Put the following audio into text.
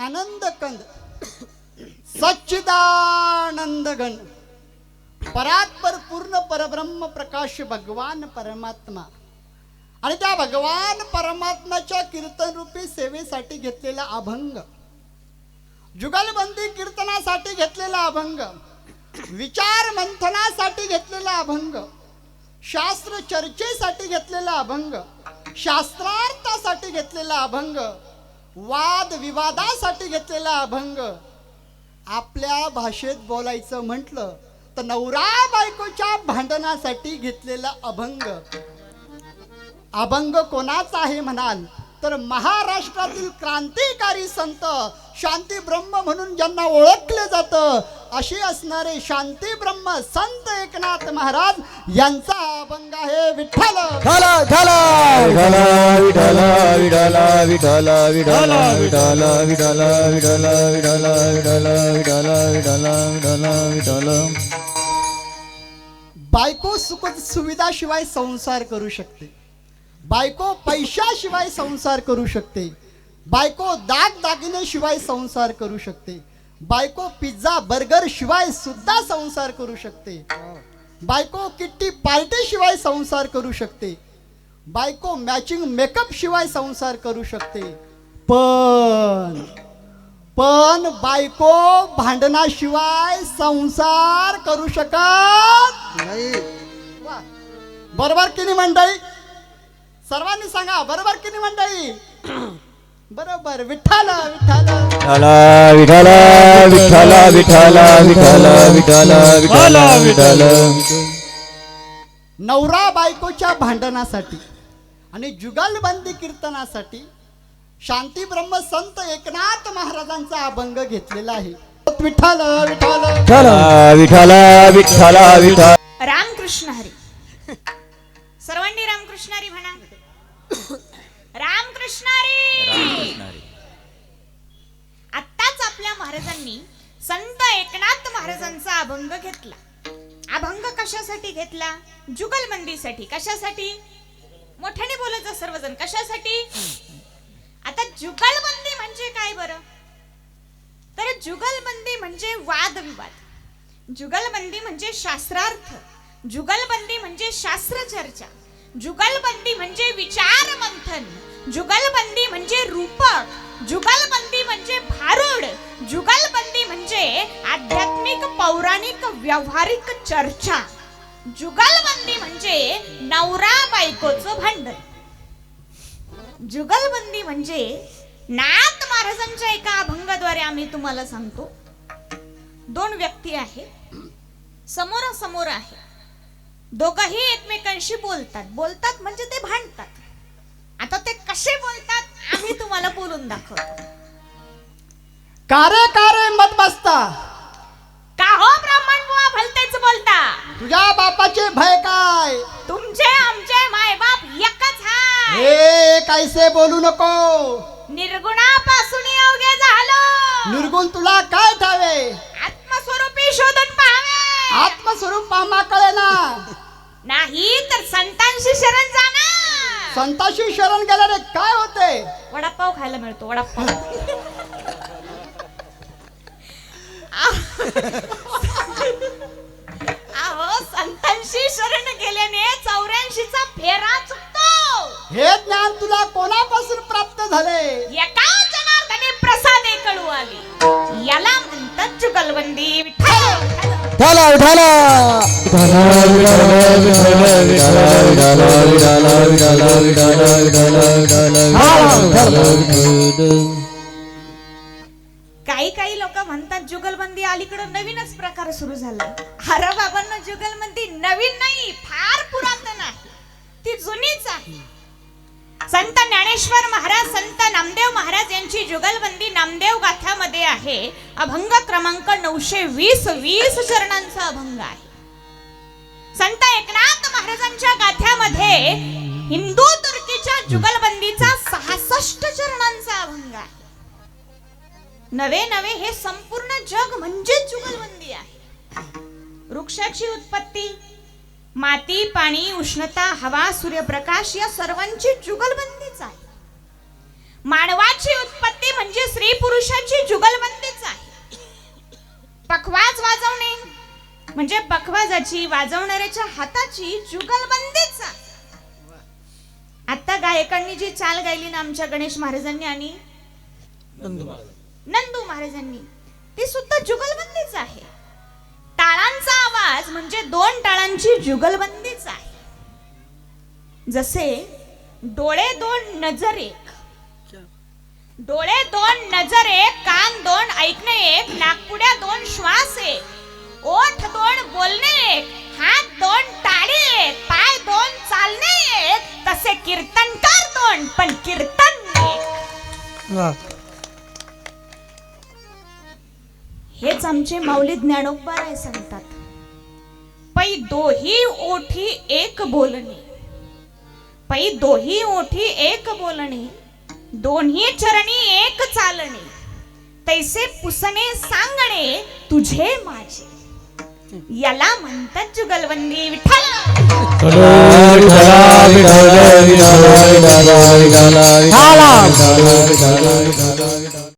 आनंद कंद सच्चिदानंद गण परात्पर पूर्ण परब्रह्म प्रकाश भगवान परमात्मा आणि त्या भगवान परमात्माच्या कीर्तन रूपी सेवेसाठी घेतलेला अभंग जुगलबंदी कीर्तनासाठी घेतलेला अभंग विचार मंथनासाठी घेतलेला अभंग शास्त्र चर्चेसाठी घेतलेला अभंग शास्त्रार्थासाठी घेतलेला अभंग वाद विवादासाठी घेतलेला अभंग. आपल्या भाषेत बोलायचं म्हटलं तर नवरा बायकोच्या भांडणासाठी घेतलेला अभंग. अभंग कोणाचा आहे म्हणाल तर महाराष्ट्रातील क्रांतिकारी संत शांती ब्रह्म म्हणून ज्यांना ओळखले जातं अशी असणारे शांती ब्रह्म संत एकनाथ महाराज यांचा अभंग आहे विठ्ठल बायको सुख सुविधाशिवाय संसार करू शकते बायको पैशाशिवाय संसार करू शकते बायको दाग दागिने शिवाय संसार करू शकते बायको पिझ्झा बर्गर शिवाय सुद्धा संसार करू शकते. बायको किट्टी पार्टी शिवाय संसार करू शकते. बायको मॅचिंग मेकअप शिवाय संसार करू शकते. पण पण बायको भांडणाशिवाय संसार करू शकत नाही. बरोबर की नाही मंडळी? सर्वांनी सांगा बरोबर की नाही मंडळी? बरोबर विठ्ठला विठाला विठाला विठाला विठाला विठाला विठाला विठाला नवरा बायकोच्या भांडणासाठी आणि जुगलबंदी कीर्तनासाठी शांती ब्रह्म संत एकनाथ महाराजांचा अभंग घेतलेला आहे. विठाला विठाला विठाला विठाला विठाला रामकृष्ण हरी. सर्वांनी रामकृष्ण हरी म्हणा. रामकृष्ण हरी आत्ताच आपल्या महाराजांनी संत एकनाथ महाराजांचा अभंग घेतला. अभंग कशासाठी घेतला? जुगलबंदीसाठी. कशासाठी? मोठ्याने बोलत सर्वजण. कशासाठी? आता जुगलबंदी म्हणजे काय बरं? तर जुगलबंदी म्हणजे वादविवाद. जुगलबंदी म्हणजे शास्त्रार्थ. जुगलबंदी म्हणजे शास्त्र चर्चा जुगलबंदी म्हणजे विचार मंथन जुगलबंदी म्हणजे रूपक जुगलबंदी म्हणजे भारूड जुगलबंदी म्हणजे आध्यात्मिक पौराणिक व्यावहारिक चर्चा. जुगलबंदी म्हणजे नवरा बायकोचं भांडण. जुगलबंदी म्हणजे नाथ महाराजांच्या एका अभंगाद्वारे आम्ही तुम्हाला सांगतो. दोन व्यक्ती आहे समोरासमोर आहे. दोघंही एकमेकांशी बोलतात. बोलतात म्हणजे ते भांडतात. कसे बोलतात? आम्ही तुम्हाला बोलून दाखवतो. कारे कारे मत बसता. का हो ब्राह्मण बुवा भलतेच बोलता? तुझ्या बापाचे भय काय? तुमचे आमचे मायबाप एकच हाय. हे कैसे बोलू नको. निर्गुणापासून अवघे झालो. निर्गुण तुला काय ठावे? आत्मस्वरूपी शोधून पाहावे. आत्मस्वरूप पामा कळे ना नाही तर संतांशी शरण जाणार संताशी शरण गेल्याने काय होते? वडापाव खायला मिळतो वडापाव. अहो संतांशी शरण गेल्याने चौऱ्याऐंशीचा फेरा चुकतो. हे ज्ञान तुला कोणापासून प्राप्त झाले? एका जनार्दने प्रसादे कळू आली. याला म्हणतात जुगलबंदी विठ्ठल. उठाला उठाला. काही काही लोक म्हणतात जुगलबंदी अलीकडे नवीनच प्रकार सुरू झाला. अरे बाबांना जुगलबंदी नवीन नाही फार पुरातन आहे. ती जुनीच आहे. संत ज्ञानेश्वर महाराज संत नामदेव महाराज यांची जुगलबंदी नामदेव गाथ्यामध्ये आहे. अभंग क्रमांक नऊशे वीस वीस चरणांचा अभंग आहे. संत एकनाथ महाराजांच्या गाथ्यामध्ये हिंदू तुर्कीच्या जुगलबंदीचा सहासष्ट चरणांचा अभंग आहे. नवे नवे हे संपूर्ण जग म्हणजे जुगलबंदी आहे. वृक्षाची उत्पत्ती माती पाणी उष्णता हवा सूर्यप्रकाश या सर्वांची जुगलबंदी मानवाची उत्पत्ती म्हणजे स्त्री पुरुषाची जुगलबंदीच आहे. पखवाज वाजवणे म्हणजे पखवाजाची वाजवणाऱ्याच्या हाताची जुगलबंदीच आता गायकांनी जी चाल गायली ना आमच्या गणेश महाराजांनी आणि नंदू महाराजांनी ती सुद्धा जुगलबंदीच आहे. टाळांचा आवाज म्हणजे दोन टाळांची जुगलबंदीच आहे. जसे डोळे दोन नजरे डोळे दोन नजर एक कान दोन ऐकणे एक नागपुड्या दोन श्वास एक. ओठ दोन बोलणे एक हात दोन टाळी एक पाय दोन चालणे एक तसे कीर्तनकार दोन पण कीर्तन एक. हेच आमचे माऊली ज्ञानोबा सांगतात. पै दोही ओठी एक बोलणे. पै दोही ओठी एक बोलणे. दोन्ही चरणी एक चालणे तैसे पुसणे सांगणे तुझे माझे याला म्हणतात जुगलबंदी विठ्ठल